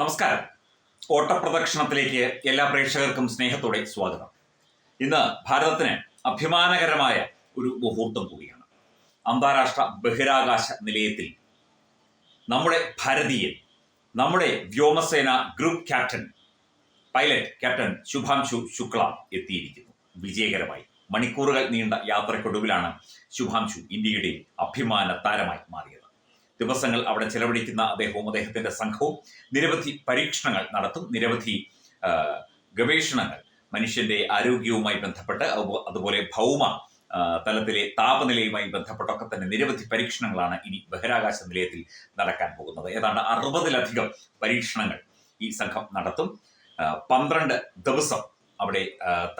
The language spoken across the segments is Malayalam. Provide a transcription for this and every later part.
നമസ്കാരം. ഓട്ടപ്രദക്ഷിണത്തിലേക്ക് എല്ലാ പ്രേക്ഷകർക്കും സ്നേഹത്തോടെ സ്വാഗതം. ഇന്ന് ഭാരതത്തിന് അഭിമാനകരമായ ഒരു മുഹൂർത്തം കൂടിയാണ്. അന്താരാഷ്ട്ര ബഹിരാകാശ നിലയത്തിൽ നമ്മുടെ ഭാരതീയൻ നമ്മുടെ വ്യോമസേന group captain pilot captain Shubhanshu Shukla എത്തിയിരിക്കുന്നു. വിജയകരമായി മണിക്കൂറുകൾ നീണ്ട യാത്രക്കൊടുവിലാണ് ശുഭാംശു ഇന്ത്യയുടെ അഭിമാന താരമായി മാറിയത്. ദിവസങ്ങൾ അവിടെ ചെലവഴിക്കുന്ന അദ്ദേഹവും അദ്ദേഹത്തിന്റെ സംഘവും നിരവധി പരീക്ഷണങ്ങൾ നടത്തും. നിരവധി ഗവേഷണങ്ങൾ മനുഷ്യന്റെ ആരോഗ്യവുമായി ബന്ധപ്പെട്ട് അതുപോലെ ഭൗമ തലത്തിലെ താപനിലയുമായി ബന്ധപ്പെട്ടൊക്കെ തന്നെ നിരവധി പരീക്ഷണങ്ങളാണ് ഇനി ബഹിരാകാശ നിലയത്തിൽ നടക്കാൻ പോകുന്നത്. ഏതാണ്ട് അറുപതിലധികം പരീക്ഷണങ്ങൾ ഈ സംഘം നടത്തും. പന്ത്രണ്ട് ദിവസം അവിടെ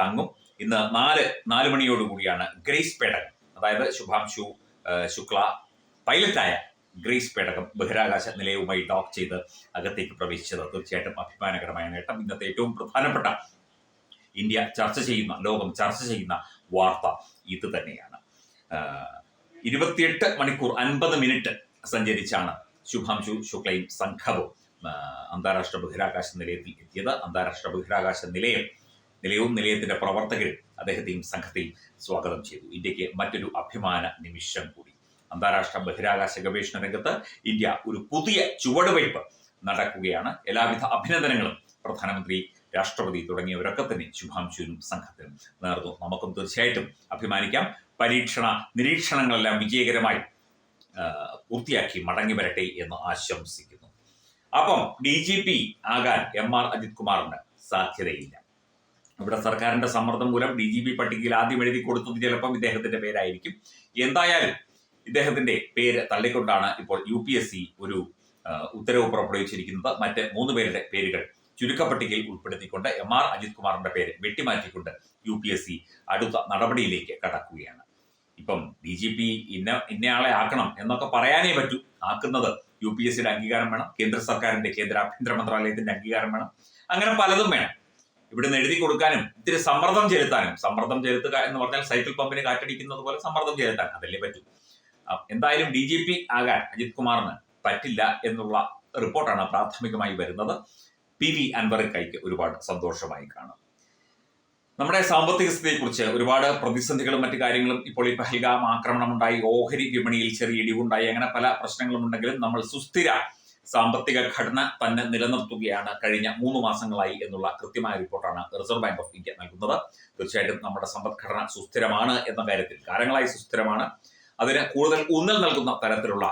തങ്ങും. ഇന്ന് നാല് നാല് മണിയോടുകൂടിയാണ് ഗ്രേസ് പേടകം. അതായത് ശുഭാംശു ശുക്ല പൈലറ്റായ ഗ്രേസ് പേടകം ബഹിരാകാശ നിലയവുമായി ഡോക്ക് ചെയ്ത് അകത്തേക്ക് പ്രവേശിച്ചത് തീർച്ചയായിട്ടും അഭിമാനകരമായ നേട്ടം. ഇന്നത്തെ ഏറ്റവും പ്രധാനപ്പെട്ട ഇന്ത്യ ചർച്ച ചെയ്യുന്ന ലോകം ചർച്ച ചെയ്യുന്ന വാർത്ത ഇത് തന്നെയാണ്. ഇരുപത്തിയെട്ട് മണിക്കൂർ അൻപത് മിനിറ്റ് സഞ്ചരിച്ചാണ് ശുഭാംശു ശുക്ലയും സംഘവും അന്താരാഷ്ട്ര ബഹിരാകാശ നിലയത്തിൽ എത്തിയത്. അന്താരാഷ്ട്ര ബഹിരാകാശ നിലയം നിലയവും നിലയത്തിന്റെ പ്രവർത്തകരും അദ്ദേഹത്തെയും സംഘത്തെയും സ്വാഗതം ചെയ്തു. ഇന്ത്യയ്ക്ക് മറ്റൊരു അഭിമാന നിമിഷം കൂടി. അന്താരാഷ്ട്ര ബഹിരാകാശ ഗവേഷണ രംഗത്ത് ഇന്ത്യ ഒരു പുതിയ ചുവടുവയ്പ് നടക്കുകയാണ്. എല്ലാവിധ അഭിനന്ദനങ്ങളും പ്രധാനമന്ത്രി രാഷ്ട്രപതി തുടങ്ങിയവരൊക്കെ തന്നെ ശുഭാംശുവിനും സംഘത്തിനും നേർന്നു. നമുക്കും തീർച്ചയായിട്ടും അഭിമാനിക്കാം. പരീക്ഷണ നിരീക്ഷണങ്ങളെല്ലാം വിജയകരമായി പൂർത്തിയാക്കി മടങ്ങി വരട്ടെ എന്ന് ആശംസിക്കുന്നു. അപ്പം ഡി ജി പി ആകാൻ എം ആർ അജിത് കുമാറിന് സാധ്യതയില്ല. ഇവിടെ സർക്കാരിന്റെ സമ്മർദ്ദം മൂലം ഡി ജി പി പട്ടികയിൽ ആദ്യം എഴുതി കൊടുത്തത് ചിലപ്പം ഇദ്ദേഹത്തിന്റെ പേരായിരിക്കും. എന്തായാലും ഇദ്ദേഹത്തിന്റെ പേര് തള്ളിക്കൊണ്ടാണ് ഇപ്പോൾ യു പി എസ് സി ഒരു ഉത്തരവ് പുറപ്പെടുവിച്ചിരിക്കുന്നത് മറ്റ് മൂന്ന് പേരുടെ പേരുകൾ ചുരുക്കപ്പട്ടികയിൽ ഉൾപ്പെടുത്തിക്കൊണ്ട് എം ആർ അജിത് കുമാറിന്റെ പേര് വെട്ടിമാറ്റിക്കൊണ്ട് യു പി എസ് സി അടുത്ത നടപടിയിലേക്ക് കടക്കുകയാണ്. ഇപ്പം ഡി ജി പി ഇന്ന ഇന്നയാളെ ആക്കണം എന്നൊക്കെ പറയാനേ പറ്റൂ. ആക്കുന്നത് യു പി എസ് സിയുടെ അംഗീകാരം വേണം കേന്ദ്ര സർക്കാരിന്റെ കേന്ദ്ര ആഭ്യന്തര മന്ത്രാലയത്തിന്റെ അംഗീകാരം വേണം. അങ്ങനെ പലതും വേണം. ഇവിടുന്ന് എഴുതി കൊടുക്കാനും ഇത്തിരി സമ്മർദ്ദം ചെലുത്താനും സമ്മർദ്ദം ചെലുത്തുക എന്ന് പറഞ്ഞാൽ സൈക്കിൾ പമ്പിന് കാറ്റടിക്കുന്നത് പോലെ സമ്മർദ്ദം ചെലുത്താൻ അതല്ലേ പറ്റൂ. എന്തായാലും ഡി ജി പി ആകാൻ അജിത് കുമാറിന് പറ്റില്ല എന്നുള്ള റിപ്പോർട്ടാണ് പ്രാഥമികമായി വരുന്നത്. പി വി അൻവറിക്കായിക്ക് ഒരുപാട് സന്തോഷമായി കാണും. നമ്മുടെ സാമ്പത്തിക സ്ഥിതിയെക്കുറിച്ച് ഒരുപാട് പ്രതിസന്ധികളും മറ്റു കാര്യങ്ങളും ഇപ്പോൾ ഈ പഹൽഗാം ആക്രമണം ഉണ്ടായി ഓഹരി വിപണിയിൽ ചെറിയ ഇടിവുണ്ടായി അങ്ങനെ പല പ്രശ്നങ്ങളും ഉണ്ടെങ്കിലും നമ്മൾ സുസ്ഥിര സാമ്പത്തിക ഘടന തന്നെ നിലനിർത്തുകയാണ് കഴിഞ്ഞ മൂന്ന് മാസങ്ങളായി എന്നുള്ള കൃത്യമായ റിപ്പോർട്ടാണ് റിസർവ് ബാങ്ക് ഓഫ് ഇന്ത്യ നൽകുന്നത്. തീർച്ചയായിട്ടും നമ്മുടെ സമ്പദ്ഘടന സുസ്ഥിരമാണ് എന്ന കാര്യത്തിൽ കാലങ്ങളായി സുസ്ഥിരമാണ്. അതിന് കൂടുതൽ ഊന്നൽ നൽകുന്ന തരത്തിലുള്ള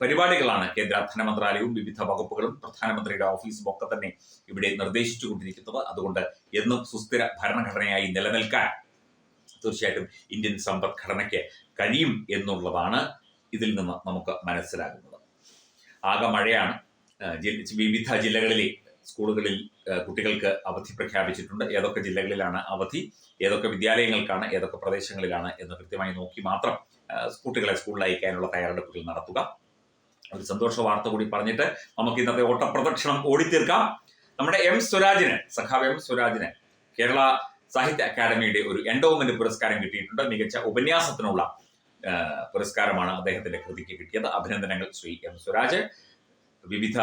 പരിപാടികളാണ് കേന്ദ്ര ധനമന്ത്രാലയവും വിവിധ വകുപ്പുകളും പ്രധാനമന്ത്രിയുടെ ഓഫീസും ഒക്കെ തന്നെ ഇവിടെ നിർദ്ദേശിച്ചുകൊണ്ടിരിക്കുന്നത്. അതുകൊണ്ട് എന്നും സുസ്ഥിര ഭരണഘടനയായി നിലനിൽക്കാൻ തീർച്ചയായിട്ടും ഇന്ത്യൻ സമ്പദ്ഘടനയ്ക്ക് കഴിയും എന്നുള്ളതാണ് ഇതിൽ നിന്ന് നമുക്ക് മനസ്സിലാകുന്നത്. ആകെ മഴയാണ്. വിവിധ ജില്ലകളിലെ സ്കൂളുകളിൽ കുട്ടികൾക്ക് അവധി പ്രഖ്യാപിച്ചിട്ടുണ്ട്. ഏതൊക്കെ ജില്ലകളിലാണ് അവധി? ഏതൊക്കെ വിദ്യാലയങ്ങൾക്കാണ്? ഏതൊക്കെ പ്രദേശങ്ങളിലാണ്? എന്ന് കൃത്യമായി നോക്കി മാത്രം കുട്ടികളെ സ്കൂളിൽ അയക്കാനുള്ള തയ്യാറെടുപ്പുകൾ നടത്തുക. ഒരു സന്തോഷ വാർത്ത കൂടി പറഞ്ഞിട്ട് നമുക്ക് ഇന്നത്തെ ഓട്ടപ്രദക്ഷിണം ഓടിത്തീർക്കാം. നമ്മുടെ എം സ്വരാജിന് സഖാവ് എം സ്വരാജിന് കേരള സാഹിത്യ അക്കാദമിയുടെ ഒരു എൻഡോമെന്റ് പുരസ്കാരം കിട്ടിയിട്ടുണ്ട്. മികച്ച ഉപന്യാസത്തിനുള്ള പുരസ്കാരമാണ് അദ്ദേഹത്തിന്റെ കൃതിക്ക് കിട്ടിയത്. അഭിനന്ദനങ്ങൾ ശ്രീ എം സ്വരാജ്. വിവിധ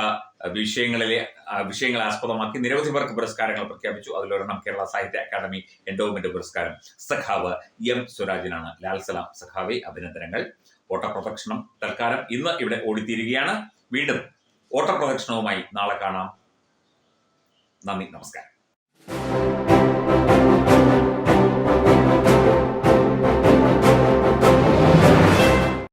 വിഷയങ്ങളിലെ വിഷയങ്ങളെ ആസ്പദമാക്കി നിരവധി പേർക്ക് പുരസ്കാരങ്ങൾ പ്രഖ്യാപിച്ചു. അതിലൊരെണ്ണം കേരള സാഹിത്യ അക്കാദമി എൻഡോമെന്റ് പുരസ്കാരം. സഖാവ് എം. സ്വരാജിനാണ്. ലാൽ സലാം സഖാവെ അഭിനന്ദനങ്ങൾ. ഓട്ടപ്രദക്ഷിണം തൽക്കാലം ഇന്ന് ഇവിടെ ഓടിത്തീരുകയാണ്. വീണ്ടും ഓട്ടപ്രദക്ഷിണവുമായി നാളെ കാണാം. നന്ദി നമസ്കാരം.